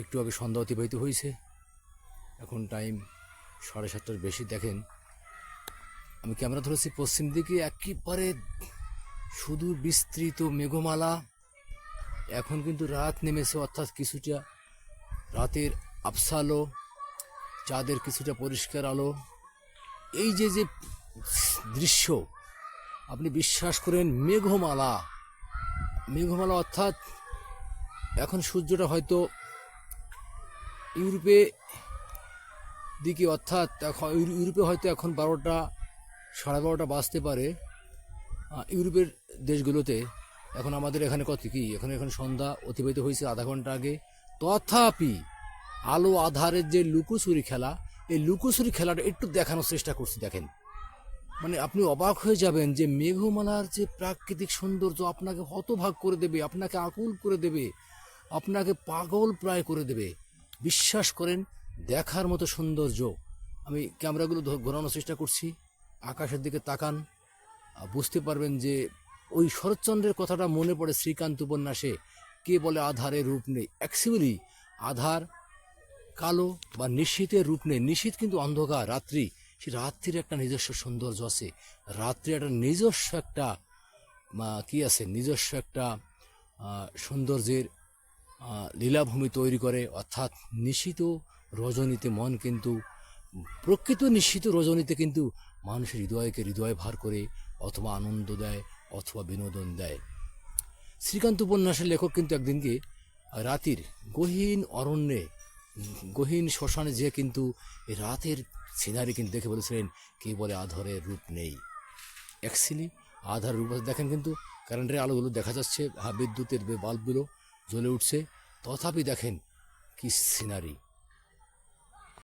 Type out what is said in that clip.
একটু আগে সন্ধ্যা অতিবাহিত হয়েছে। এখন টাইম সাড়ে সাতটার বেশি। দেখেন, আমি ক্যামেরা ধরেছি পশ্চিম দিকে, একেবারে শুধু বিস্তৃত মেঘমালা। এখন কিন্তু রাত নেমেছে, অর্থাৎ কিছুটা রাতের আফসালো চাঁদের কিছুটা পরিষ্কার আলো। এই যে যে দৃশ্য, আপনি বিশ্বাস করেন, মেঘমালা। মেঘমালা অর্থাৎ এখন সূর্যটা হয়তো ইউরোপে দিকে অর্থাৎ এখন ইউরো- ইউরোপে হয়তো এখন বারোটা, সাড়ে বারোটা বাজতে পারে। ইউরোপের দেশগুলোতে এখন আমাদের এখানে কত কি? এখন এখন সন্ধ্যা অতিবাহিত হয়েছে আধা ঘণ্টা আগে। তথাপি আলো আধারের যে লুকোচুরি খেলা, এই লুকোচুরি খেলাটা একটু দেখানোর চেষ্টা করছি, দেখেন। মানে আপনি অবাক হয়ে যাবেন যে মেঘমালার যে প্রাকৃতিক সৌন্দর্য আপনাকে হতভাগ করে দেবে, আপনাকে আকুল করে দেবে, আপনাকে পাগল প্রায় করে দেবে। বিশ্বাস করেন, দেখার মতো সৌন্দর্য। আমি ক্যামেরাগুলো ঘোরানোর চেষ্টা করছি। আকাশের দিকে তাকান। বুঝতে পারবেন যে ওই শরৎচন্দ্রের কথাটা মনে পড়ে শ্রীকান্ত উপন্যাসে। কে বলে আধারের রূপ নেই? অ্যাকচুয়ালি আধার কালো বা নিশীতের রূপ নেই। নিশীত কিন্তু অন্ধকার, রাত্রি। সে রাত্রির একটা নিজস্ব সৌন্দর্য আছে। রাত্রি একটা নিজস্ব একটা কি আছে? নিজস্ব একটা সৌন্দর্যের লীলাভূমি তৈরি করে অর্থাৎ নিশিত রজনীতে মন কিন্তু প্রকৃত নিশ্চিত রজনীতে কিন্তু মানুষের হৃদয়কে হৃদয় ভার করে অথবা আনন্দ দেয় অথবা বিনোদন দেয় শ্রীকান্ত উপন্যাসের লেখক কিন্তু একদিনকে রাতির গহীন অরণ্যে গহীন শ্মশানে যে কিন্তু রাতের সিনারি কিন্তু দেখে বলেছিলেন কে বলে আধারের রূপ নেই অ্যাকচুয়ালি আধার রূপ। দেখেন কিন্তু কারেন্টের আলোগুলো দেখা যাচ্ছে হ্যাঁ, বিদ্যুতের বাল্বগুলো জ্বলে উঠছে। তথাপি দেখেন কি সিনারি।